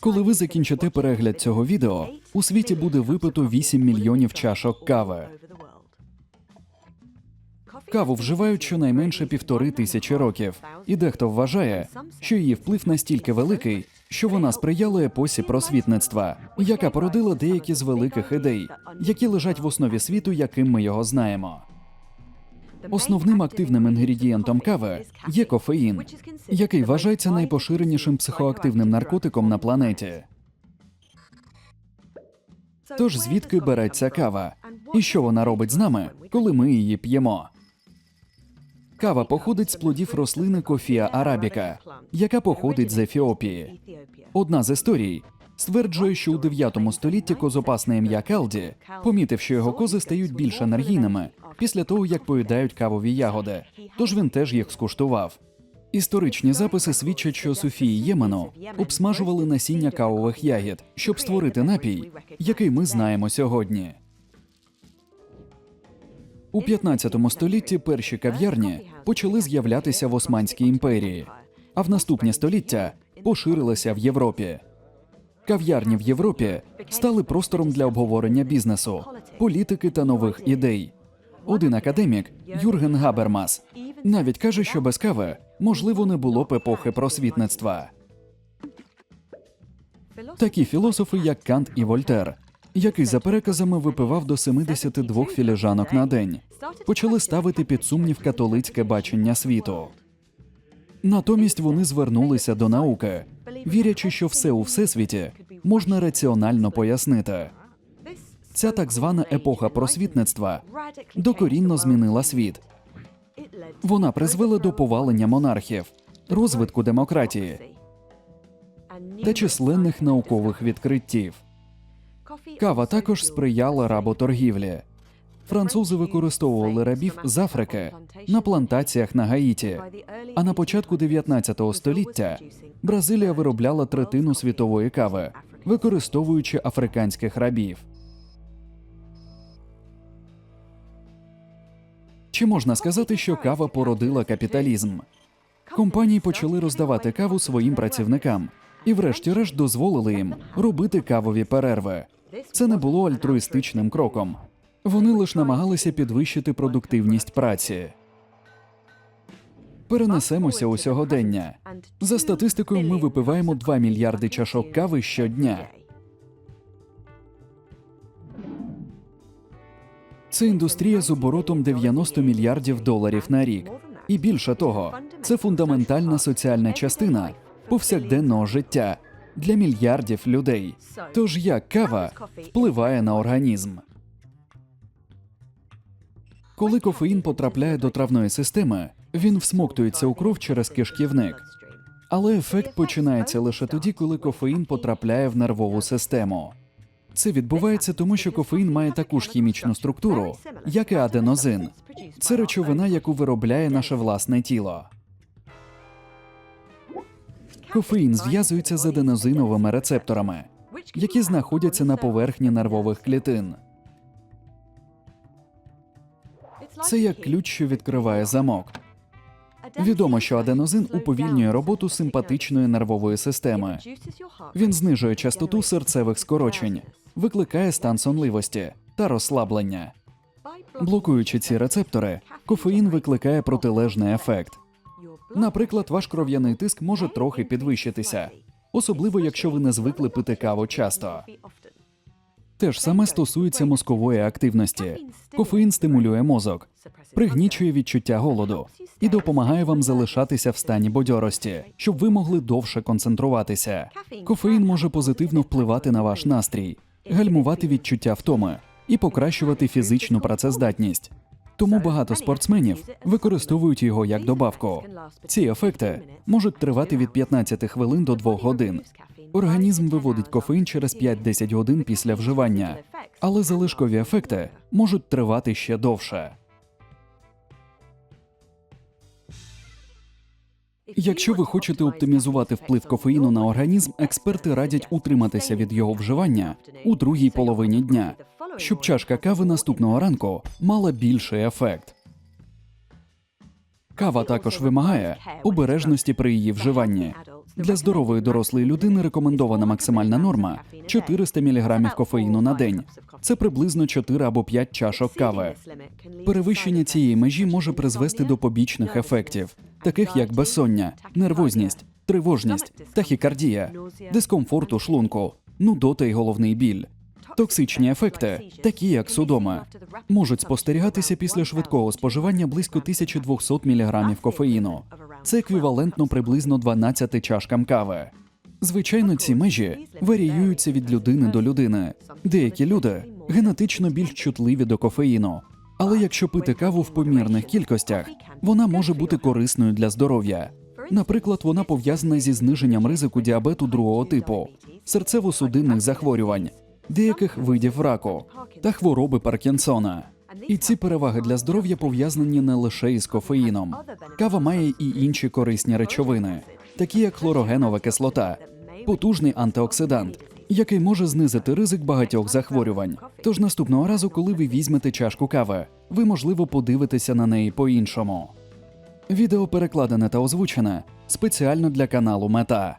Коли ви закінчите перегляд цього відео, у світі буде випито 8 мільйонів чашок кави. Каву вживають щонайменше півтори тисячі років, і дехто вважає, що її вплив настільки великий, що вона сприяла епосі просвітництва, яка породила деякі з великих ідей, які лежать в основі світу, яким ми його знаємо. Основним активним інгредієнтом кави є кофеїн, який вважається найпоширенішим психоактивним наркотиком на планеті. Тож звідки береться кава? І що вона робить з нами, коли ми її п'ємо? Кава походить з плодів рослини кофія арабіка, яка походить з Ефіопії. Одна з історій стверджує, що у 9 столітті козопас на ім'я Калді помітив, що його кози стають більш енергійними після того, як поїдають кавові ягоди. Тож він теж їх скуштував. Історичні записи свідчать, що Софії Ємену обсмажували насіння кавових ягід, щоб створити напій, який ми знаємо сьогодні. У 15 столітті перші кав'ярні почали з'являтися в Османській імперії, а в наступні століття поширилися в Європі. Кав'ярні в Європі стали простором для обговорення бізнесу, політики та нових ідей. Один академік Юрген Габермас навіть каже, що без кави можливо не було б епохи просвітництва. Такі філософи, як Кант і Вольтер, який за переказами випивав до 72 філіжанок на день, почали ставити під сумнів католицьке бачення світу. Натомість вони звернулися до науки, вірячи, що все у всесвіті можна раціонально пояснити. Ця так звана епоха просвітництва докорінно змінила світ. Вона призвела до повалення монархів, розвитку демократії та численних наукових відкриттів. Кава також сприяла работоргівлі. Французи використовували рабів з Африки на плантаціях на Гаїті. А на початку 19 століття Бразилія виробляла третину світової кави, використовуючи африканських рабів. Чи можна сказати, що кава породила капіталізм? Компанії почали роздавати каву своїм працівникам і, врешті-решт, дозволили їм робити кавові перерви. Це не було альтруїстичним кроком. Вони лише намагалися підвищити продуктивність праці. Перенесемося у сьогодення. За статистикою, ми випиваємо 2 мільярди чашок кави щодня. Це індустрія з оборотом 90 мільярдів доларів на рік. І більше того, це фундаментальна соціальна частина повсякденного життя для мільярдів людей. Тож як кава впливає на організм? Коли кофеїн потрапляє до травної системи, він всмоктується у кров через кишківник. Але ефект починається лише тоді, коли кофеїн потрапляє в нервову систему. Це відбувається тому, що кофеїн має таку ж хімічну структуру, як і аденозин. Це речовина, яку виробляє наше власне тіло. Кофеїн зв'язується з аденозиновими рецепторами, які знаходяться на поверхні нервових клітин. Це як ключ, що відкриває замок. Відомо, що аденозин уповільнює роботу симпатичної нервової системи. Він знижує частоту серцевих скорочень, викликає стан сонливості та розслаблення. Блокуючи ці рецептори, кофеїн викликає протилежний ефект. Наприклад, ваш кров'яний тиск може трохи підвищитися, особливо якщо ви не звикли пити каву часто. Те ж саме стосується мозкової активності. Кофеїн стимулює мозок, пригнічує відчуття голоду і допомагає вам залишатися в стані бадьорості, щоб ви могли довше концентруватися. Кофеїн може позитивно впливати на ваш настрій, гальмувати відчуття втоми і покращувати фізичну працездатність. Тому багато спортсменів використовують його як добавку. Ці ефекти можуть тривати від 15 хвилин до 2 годин. Організм виводить кофеїн через 5-10 годин після вживання, але залишкові ефекти можуть тривати ще довше. Якщо ви хочете оптимізувати вплив кофеїну на організм, експерти радять утриматися від його вживання у другій половині дня, щоб чашка кави наступного ранку мала більший ефект. Кава також вимагає обережності при її вживанні. Для здорової дорослої людини рекомендована максимальна норма 400 мг кофеїну на день. Це приблизно 4 або 5 чашок кави. Перевищення цієї межі може призвести до побічних ефектів, таких як безсоння, нервозність, тривожність, тахікардія, дискомфорт у шлунку, нудота й головний біль. Токсичні ефекти, такі як судоми, можуть спостерігатися після швидкого споживання близько 1200 мг кофеїну. Це еквівалентно приблизно 12 чашкам кави. Звичайно, ці межі варіюються від людини до людини. Деякі люди генетично більш чутливі до кофеїну. Але якщо пити каву в помірних кількостях, вона може бути корисною для здоров'я. Наприклад, вона пов'язана зі зниженням ризику діабету другого типу, серцево-судинних захворювань, деяких видів раку та хвороби Паркінсона. І ці переваги для здоров'я пов'язані не лише із кофеїном. Кава має і інші корисні речовини, такі як хлорогенова кислота, потужний антиоксидант, який може знизити ризик багатьох захворювань. Тож наступного разу, коли ви візьмете чашку кави, ви можливо подивитеся на неї по-іншому. Відео перекладене та озвучене спеціально для каналу Мета.